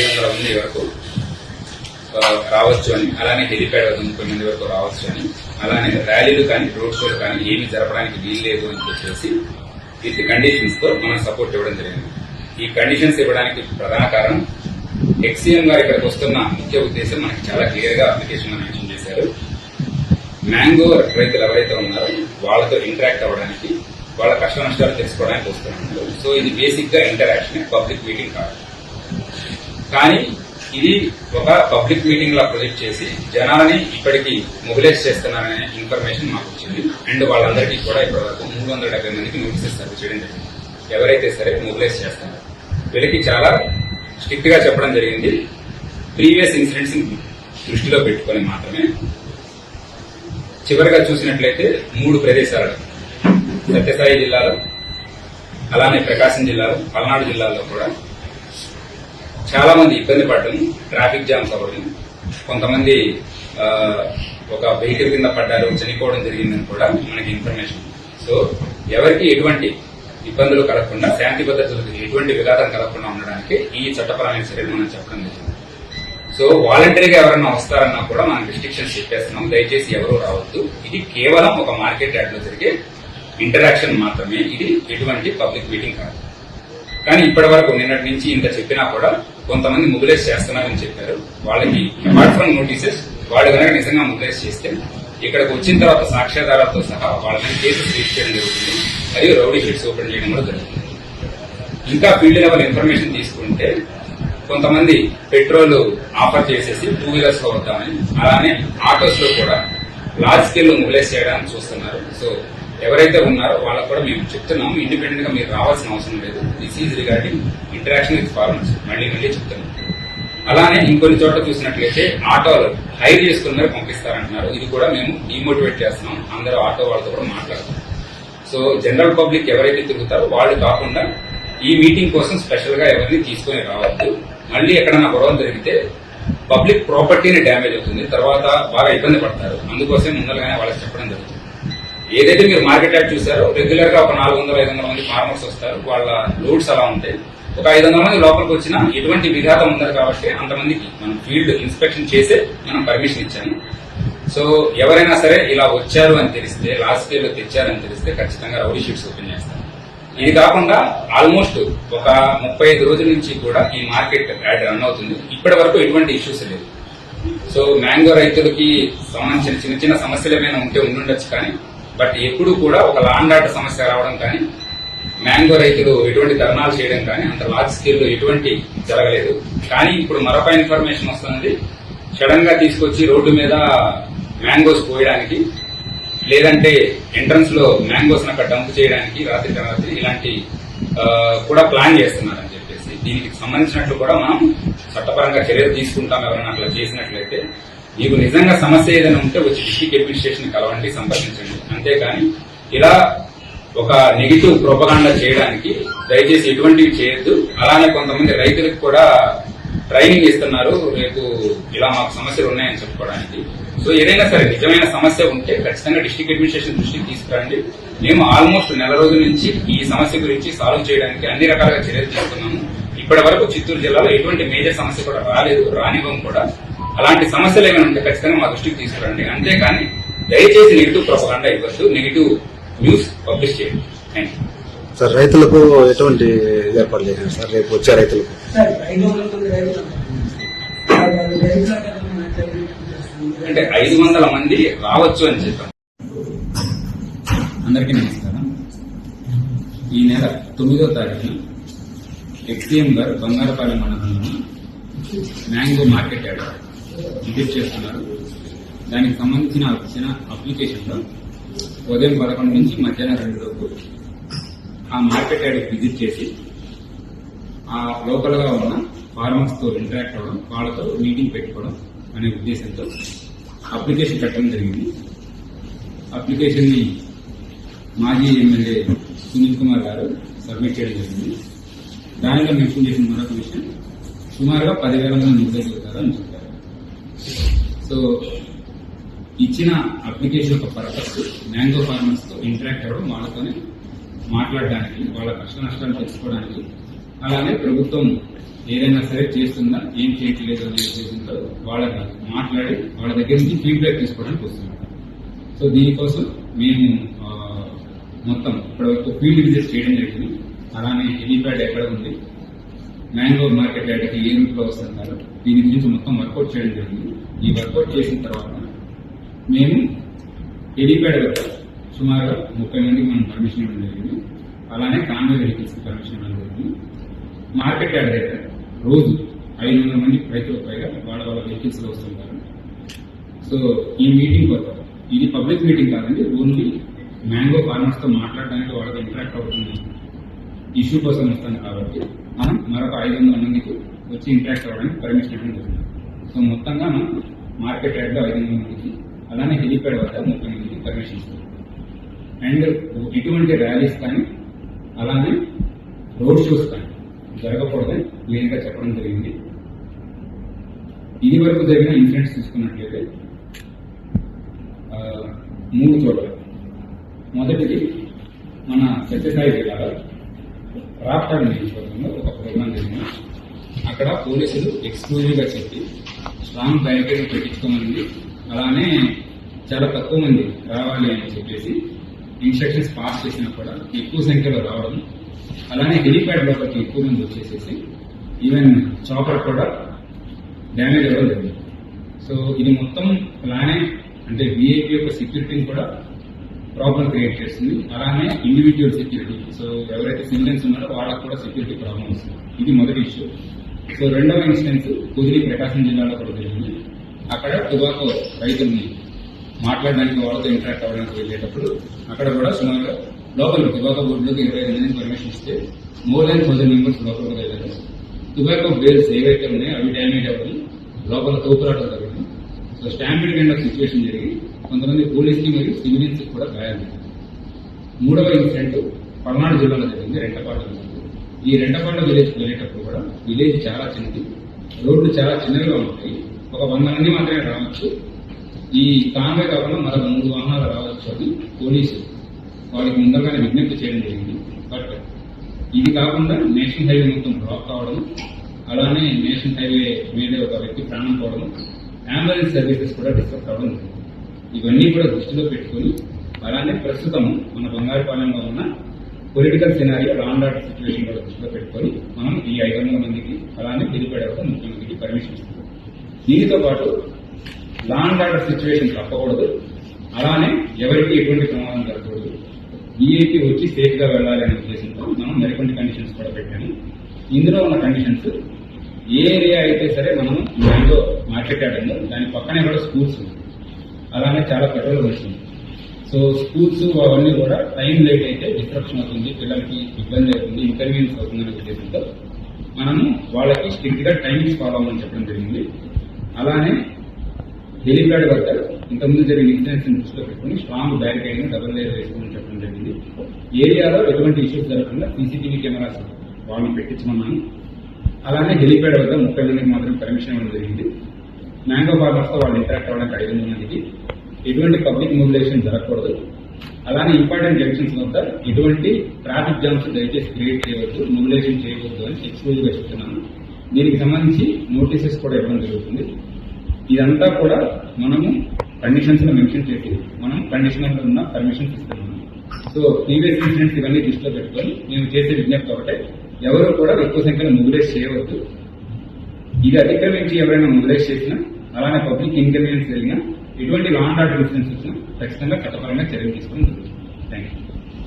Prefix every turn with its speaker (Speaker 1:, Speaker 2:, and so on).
Speaker 1: ఐదు వందల మంది వరకు రావచ్చు అని అలానే హెలిప్యాడ్ వద్ద మంది వరకు రావచ్చు అని అలానే ర్యాలీలు కానీ రోడ్ షోలు కానీ ఏమీ జరపడానికి వీలు లేదు అని చెప్పేసి విత్ కండిషన్స్తో మనం సపోర్ట్ ఇవ్వడం జరిగింది. ఈ కండిషన్స్ ఇవ్వడానికి ప్రధాన కారణం ఎక్సీఎం గారు ఇక్కడికి వస్తున్న ముఖ్య ఉద్దేశం మనకి చాలా క్లియర్గా అప్లికేషన్ మెన్షన్ చేశారు. మ్యాంగో రైతులు ఎవరైతే ఉన్నారో వాళ్ళతో ఇంటరాక్ట్ అవ్వడానికి వాళ్ళ కష్ట నష్టాలు తెలుసుకోవడానికి వస్తున్నారు. సో ఇది బేసిక్గా ఇంటరాక్షన్ పబ్లిక్ మీటింగ్ కాదు. కానీ ఇది ఒక పబ్లిక్ మీటింగ్ లా ప్రొజెక్ట్ చేసి జనాలని ఇప్పటికి మొబిలైజ్ చేస్తున్నారనే ఇన్ఫర్మేషన్ మాకు వచ్చింది. అండ్ వాళ్ళందరికీ కూడా ఇప్పటివరకు మూడు వందల డెబ్బై మందికి నోటీసెస్ సర్వ్ చేయడం జరిగింది. ఎవరైతే సరే మొబిలైజ్ చేస్తున్నారు వీళ్ళకి చాలా స్ట్రిక్ట్గా చెప్పడం జరిగింది. ప్రీవియస్ ఇన్సిడెంట్స్ దృష్టిలో పెట్టుకొని మాత్రమే. చివరిగా చూసినట్లయితే మూడు ప్రదేశాలు. సత్యసాయి జిల్లాలో అలానే ప్రకాశం జిల్లాలో పల్నాడు జిల్లాలో కూడా చాలా మంది ఇబ్బంది పడడం ట్రాఫిక్ జామ్స్ అవ్వడం కొంతమంది ఒక వెహికల్ కింద పడ్డారు చనిపోవడం జరిగిందని కూడా మనకి ఇన్ఫర్మేషన్. సో ఎవరికి ఎటువంటి ఇబ్బందులు కలగకుండా శాంతి భద్రతలకు ఎటువంటి విఘాతం కలగకుండా ఉండడానికి ఈ చట్టపరమైన చర్యలు మనం చెప్పడం జరిగింది. సో వాలంటరీగా ఎవరైనా వస్తారన్నా కూడా మనం రిస్ట్రిక్షన్స్ చెప్పేస్తున్నాం. దయచేసి ఎవరు రావద్దు. ఇది కేవలం ఒక మార్కెట్ యార్డ్ జరిగే ఇంటరాక్షన్ మాత్రమే. ఇది ఎటువంటి పబ్లిక్ మీటింగ్ కాదు. కానీ ఇప్పటి వరకు నిన్నటి నుంచి ఇంత చెప్పినా కూడా కొంతమంది మొబిలైజ్ చేస్తున్నారని చెప్పారు. వాళ్ళకి అపార్ట్ ఫ్రమ్ నోటీసెస్ వాళ్ళు కనుక నిజంగా మొబిలైజ్ చేస్తే ఇక్కడికి వచ్చిన తర్వాత సాక్ష్యాధారాలతో సహా వాళ్ళ మీద కేసు రిజిస్టర్ చేయడం జరుగుతుంది. మరియు రౌడీ షీట్స్ ఓపెన్ చేయడం కూడా జరుగుతుంది. ఇంకా ఫీల్డ్ లెవెల్ ఇన్ఫర్మేషన్ తీసుకుంటే కొంతమంది పెట్రోల్ ఆఫర్ చేసేసి టూ వీలర్స్లో వద్దామని అలానే ఆటోస్లో కూడా లార్జ్ స్కేల్లో మొబిలైజ్ చేయడానికి చూస్తున్నారు. సో ఎవరైతే ఉన్నారో వాళ్ళకు కూడా మేము చెప్తున్నాం. ఇండిపెండెంట్గా మీరు రావాల్సిన అవసరం లేదు. This is regarding interaction with farmers మళ్ళీ మళ్ళీ చెప్తున్నాం. అలానే ఇంకొన్ని చోట్ల చూసినట్లయితే ఆటోలు హైర్ చేసుకుని మరి పంపిస్తారంటున్నారు. ఇది కూడా మేము డిమోటివేట్ చేస్తున్నాం. అందరూ ఆటో వాళ్ళతో కూడా మాట్లాడుతున్నాం సో జనరల్ పబ్లిక్ ఎవరైతే తిరుగుతారో వాళ్ళు కాకుండా ఈ మీటింగ్ కోసం స్పెషల్గా ఎవరిని తీసుకొని రావద్దు. మళ్ళీ ఎక్కడైనా గొడవ జరిగితే పబ్లిక్ ప్రాపర్టీని డ్యామేజ్ అవుతుంది. తర్వాత బాగా ఇబ్బంది పడతారు. అందుకోసం ముందరగానే వాళ్ళకి చెప్పడం జరుగుతుంది. ఏదైతే మీరు మార్కెట్ యాడ్ చూసారో రెగ్యులర్గా ఒక నాలుగు వందల ఐదు వందల మంది ఫార్మర్స్ వస్తారు. వాళ్ళ లోడ్స్ అలా ఉంటాయి. ఒక ఐదు వందల మంది లోపలికి వచ్చినా ఎటువంటి విఘాతం ఉండదు కాబట్టి అంతమందికి మనం ఫీల్డ్ ఇన్స్పెక్షన్ చేసే మనం పర్మిషన్ ఇచ్చాము. సో ఎవరైనా సరే ఇలా వచ్చారు అని తెలిస్తే లాస్ట్ స్కేల్లో తెచ్చారని తెలిస్తే ఖచ్చితంగా రౌడీ షీట్స్ ఓపెన్ చేస్తాం ఇది కాకుండా ఆల్మోస్ట్ ఒక ముప్పై ఐదు రోజుల నుంచి కూడా ఈ మార్కెట్ యాడ్ రన్ అవుతుంది. ఇప్పటి వరకు ఎటువంటి ఇష్యూస్ లేవు. సో మ్యాంగో రైతులకి సంబంధించిన చిన్న చిన్న సమస్యలు ఏమైనా ఉంటే ఉండుండొచ్చు కానీ బట్ ఎప్పుడు కూడా ఒక లాండ్ ఆర్డర్ సమస్య రావడం కానీ మ్యాంగో రైతులు ఎటువంటి ధర్నాలు చేయడం కానీ అంత లార్జ్ స్కేల్లో ఎటువంటి జరగలేదు. కానీ ఇప్పుడు మరొక ఇన్ఫర్మేషన్ వస్తుంది సడన్గా తీసుకొచ్చి రోడ్డు మీద మ్యాంగోస్ పోయడానికి లేదంటే ఎంట్రన్స్లో మ్యాంగోస్ అక్కడ డంప్ చేయడానికి రాత్రి తర్వాత ఇలాంటి కూడా ప్లాన్ చేస్తున్నారని చెప్పేసి. దీనికి సంబంధించినట్లు కూడా మనం చట్టపరంగా చర్యలు తీసుకుంటాం ఎవరైనా అట్లా చేసినట్లయితే. మీకు నిజంగా సమస్య ఏదైనా ఉంటే వచ్చి డిస్టిక్ అడ్మినిస్ట్రేషన్ కలవండి సంప్రదించండి. అంతేకాని ఇలా ఒక నెగిటివ్ ప్రొపగాండా చేయడానికి దయచేసి ఎటువంటివి చేయొద్దు. అలానే కొంతమంది రైతులకు కూడా ట్రైనింగ్ ఇస్తున్నారు. రేపు ఇలా మాకు సమస్యలు ఉన్నాయని చెప్పుకోవడానికి. సో ఏదైనా సరే నిజమైన సమస్య ఉంటే ఖచ్చితంగా డిస్టిక్ అడ్మినిస్ట్రేషన్ దృష్టికి తీసుకురండి. మేము ఆల్మోస్ట్ నెల రోజుల నుంచి ఈ సమస్య గురించి సాల్వ్ చేయడానికి అన్ని రకాలుగా చర్యలు తీసుకున్నాము. ఇప్పటి వరకు చిత్తూరు జిల్లాలో ఎటువంటి మేజర్ సమస్య కూడా రాలేదు రానివ్వం కూడా. అలాంటి సమస్యలు ఏమైనా ఉంటే ఖచ్చితంగా మా దృష్టికి తీసుకురండి. అంతేకాని దయచేసి నెగిటివ్ ప్రొపగాండా ఇవ్వద్దు. నెగిటివ్ న్యూస్ పబ్లిష్ చేయండి. థ్యాంక్ యూ
Speaker 2: సార్ రైతులకు ఎటువంటి ఏర్పాటు చేశారు సార్? రేపు వచ్చే రైతులకు.
Speaker 1: అంటే ఐదు వందల మంది రావచ్చు అని చెప్పాం అందరికీ నమస్కారం. ఈ నెల తొమ్మిదో తారీఖున ఎక్స్ఎం గారు బంగారపాలెం మండలంలో మ్యాంగో మార్కెట్ యార్డ్ విజిట్ చేస్తున్నారు. దానికి సంబంధించిన వచ్చిన అప్లికేషన్లో ఉదయం పదకొండు నుంచి మధ్యాహ్నం రెండు లోపు ఆ మార్కెట్ యార్డ్ విజిట్ చేసి ఆ లోకల్గా ఉన్న ఫార్మర్స్తో ఇంటరాక్ట్ అవ్వడం వాళ్ళతో మీటింగ్ పెట్టుకోవడం అనే ఉద్దేశంతో అప్లికేషన్ పెట్టడం జరిగింది. అప్లికేషన్ని మాజీ ఎమ్మెల్యే సునీల్ కుమార్ గారు సబ్మిట్ చేయడం జరిగింది. దానిలో మెన్షన్ చేసిన మరొక విషయం సుమారుగా పదివేల మంది నిరుద్యోగుతారు అని చెప్పారు. సో ఇచ్చిన అప్లికేషన్ యొక్క పర్పస్ మ్యాంగో ఫార్మర్స్తో ఇంటరాక్ట్ అవ్వడం వాళ్ళతోనే మాట్లాడడానికి వాళ్ళ కష్ట నష్టాలు తెలుసుకోవడానికి. అలానే ప్రభుత్వం ఏదైనా సరే చేస్తుందా ఏం చేయట్లేదు అనే ఉద్దేశంతో వాళ్ళకి మాట్లాడి వాళ్ళ దగ్గర నుంచి ఫీడ్బ్యాక్ తీసుకోవడానికి వస్తుంది సో దీనికోసం మేము మొత్తం ఇప్పటివరకు ఫీల్డ్ విజిట్ చేయడం జరిగింది. అలానే హెలీప్యాడ్ ఎక్కడ ఉంది? మ్యాంగో మార్కెట్ యార్డ్కి ఏ రూట్లో వస్తున్నారు దీని గురించి మొత్తం వర్కౌట్ చేయడం జరిగింది. ఈ వర్కౌట్ చేసిన తర్వాత మేము హెలీప్యాడ్ వద్ద సుమారుగా ముప్పై మందికి మనం పర్మిషన్ ఇవ్వడం జరిగింది. అలానే కాన్వే వెహికల్స్ పర్మిషన్ ఇవ్వడం జరిగింది. మార్కెట్ యార్డ్ అయితే రోజు ఐదు వందల మంది రైతులకు పైగా వాళ్ళ వాళ్ళ వెహికల్స్లో వస్తుంటారు. సో ఈ మీటింగ్ కొత్త ఇది పబ్లిక్ మీటింగ్ కాదండి ఓన్లీ మ్యాంగో ఫార్మర్స్తో మాట్లాడడానికి వాళ్ళకి ఇంటరాక్ట్ అవుతుంది. ఇష్యూ కోసం వస్తాను కాబట్టి మనం మరొక ఐదు వందల మందికి వచ్చి ఇంటరాక్ట్ అవ్వడానికి పర్మిషన్ అనేది జరిగింది సో మొత్తంగా మనం మార్కెట్ యార్డ్ ఐదు వందల మందికి అలానే హెలిప్యాడ్ వద్ద ముప్పై మందికి పర్మిషన్ ఇస్తాం అండ్ ఎటువంటి ర్యాలీస్ కానీ అలానే రోడ్ షోస్ కానీ జరగకూడదని క్లియర్గా చెప్పడం జరిగింది. ఇది వరకు జరిగిన ఇన్సిడెంట్స్ తీసుకున్నట్లయితే మూడు చోట్ల. మొదటిది మన సత్యసాయి జిల్లాలో రాప్తాడ్ నియోజకవర్గంలో ఒక ప్రోగ్రాం జరిగింది. అక్కడ పోలీసులు ఎక్స్క్లూజివ్గా చెప్పి స్ట్రాంగ్ బ్యారికేడ్ పెట్టించుకోమని అలానే చాలా తక్కువ మంది రావాలి అని చెప్పేసి ఇన్స్ట్రక్షన్స్ పాస్ చేసినా కూడా ఎక్కువ సంఖ్యలో రావడం. అలానే హెలిప్యాడ్ లోపలికి ఎక్కువ మంది వచ్చేసేసి ఈవెన్ చాపర్ కూడా డ్యామేజ్ అవ్వడం జరిగింది. సో ఇది మొత్తం ప్లానే అంటే విఐపి యొక్క సెక్యూరిటీని కూడా ప్రాబ్లం క్రియేట్ చేస్తుంది. అలానే ఇండివిజువల్ సెక్యూరిటీ సో ఎవరైతే సివిలియన్స్ ఉన్నారో వాళ్ళకు కూడా సెక్యూరిటీ ప్రాబ్లం వస్తుంది ఇది మొదటి ఇష్యూ సో రెండవ ఇన్సిడెన్స్ కుదిరి ప్రకాశం జిల్లాలో కూడా జరిగింది. అక్కడ టుబాకో రైతుల్ని మాట్లాడడానికి వాళ్ళతో ఇంటరాక్ట్ అవ్వడానికి వెళ్ళేటప్పుడు అక్కడ కూడా సుమారుగా లోపల టుబాకో బోర్డులోకి ఇరవై ఐదు మందిని పర్మిషన్ ఇస్తే మోర్ దాన్ థౌసండ్ మెంబర్స్ లోపలికి వెళ్ళారు. టుబాకో బేల్స్ ఏవైతే ఉన్నాయో అవి డ్యామేజ్ అవ్వడం లోపల తోపులాటం జరిగింది so stampede kind of situation జరిగి కొంతమంది పోలీస్కి మరియు సివిలియన్స్కి కూడా గాయాలు. మూడవ ఇన్సిడెంట్ పల్నాడు జిల్లాలో జరిగింది రెంటపాట జరిగింది ఈ రెంటపాట విలేజ్కి వెళ్ళేటప్పుడు కూడా విలేజ్ చాలా చిన్నది. రోడ్లు చాలా చిన్నవిగా ఉంటాయి. ఒక వంద మంది మాత్రమే రావచ్చు. ఈ కాన్వే కాకుండా మరొక మూడు వాహనాలు రావచ్చు అని పోలీసు వాళ్ళకి ముందరగానే విజ్ఞప్తి చేయడం జరిగింది. బట్ ఇది కాకుండా నేషనల్ హైవే మొత్తం బ్లాక్ కావడం అలానే నేషనల్ హైవే మీద ఒక వ్యక్తి ప్రాణం పోవడం అంబులెన్స్ సర్వీసెస్ కూడా డిస్టర్బ్ కావడం ఇవన్నీ కూడా దృష్టిలో పెట్టుకొని అలానే ప్రస్తుతం మన బంగారుపాలెంలో ఉన్న political scenario law and order situation కూడా దృష్టిలో పెట్టుకొని మనం ఈ ఐదు వందల మందికి అలానే పిలిపేడ ముప్పై పర్మిషన్ ఇస్తున్నాం. దీనితో పాటు లాండ్ ఆర్డర్ సిచ్యువేషన్ తప్పకూడదు. అలానే ఎవరికి ఎటువంటి ప్రమాదం జరగకూడదు. ఈఏపీ వచ్చి సేఫ్గా వెళ్ళాలి అనే ఉద్దేశంతో మనం మరికొన్ని కండిషన్స్ కూడా పెట్టాము. ఇందులో ఉన్న కండిషన్స్ ఏ ఏరియా అయితే సరే మనం మ్యాంగో మార్కెట్ దాని పక్కనే కూడా స్కూల్స్ ఉన్నాయి. అలానే చాలా పెట్రోల్ వస్తుంది సో స్కూల్స్ అవన్నీ కూడా టైం లేట్ అయితే డిస్ట్రప్షన్ అవుతుంది పిల్లలకి ఇబ్బంది అవుతుంది ఇన్కన్వీనియన్స్ అవుతుంది అనే ఉద్దేశంతో మనము వాళ్ళకి స్ట్రిక్ట్గా టైమింగ్స్ ఫాలో అవ్వమని చెప్పడం జరిగింది. అలానే హెలిప్యాడ్ వద్ద ఇంతకుముందు జరిగిన ఇన్సిడెంట్స్ దృష్టిలో పెట్టుకుని స్ట్రాంగ్ బ్యారికేడింగ్ డబుల్ లేయర్ వేసుకోమని చెప్పడం జరిగింది. ఏరియాలో ఎటువంటి ఇష్యూస్ జరగకుండా సీసీటీవీ కెమెరాస్ వాళ్ళని పెట్టించమన్నాను. అలానే హెలిప్యాడ్ వద్ద ముప్పై మందికి మాత్రం పర్మిషన్ ఇవ్వడం జరిగింది. మ్యాంగో ఫార్మర్స్తో వాళ్ళు ఇంటరాక్ట్ అవ్వడానికి ఐదు మందికి. ఎటువంటి పబ్లిక్ మొబిలైజేషన్ జరగకూడదు. అలానే ఇంపార్టెంట్ జంక్షన్స్ వద్ద ఎటువంటి ట్రాఫిక్ జామ్స్ దయచేసి క్రియేట్ చేయవద్దు మొబిలైజేషన్ చేయవద్దు అని ఎక్స్క్లూజివ్గా చెప్తున్నాను. దీనికి సంబంధించి నోటీసెస్ కూడా ఇవ్వడం జరుగుతుంది. ఇదంతా కూడా మనము కండిషన్స్లో మెన్షన్ చేసి మనం కండిషనల్ ఉన్న పర్మిషన్స్ ఇస్తున్నాము. సో ప్రీవియస్ ఇన్సిడెంట్స్ ఇవన్నీ దృష్టిలో పెట్టుకొని మేము చేసే విజ్ఞప్తి ఒకటే ఎవరు కూడా ఎక్కువ సంఖ్యలో మొబిలైజ్ చేయవద్దు. ఇది అతిక్రమించి ఎవరైనా మొబిలైజ్ చేసినా అలానే పబ్లిక్ ఇన్కన్వీనియన్స్ జరిగినా ఇటువంటి లాండ్ ఆర్డర్ ఇన్సిడెన్సెస్ ఖచ్చితంగా చట్టపరంగా చర్యలు తీసుకోవడం జరుగుతుంది. Thank you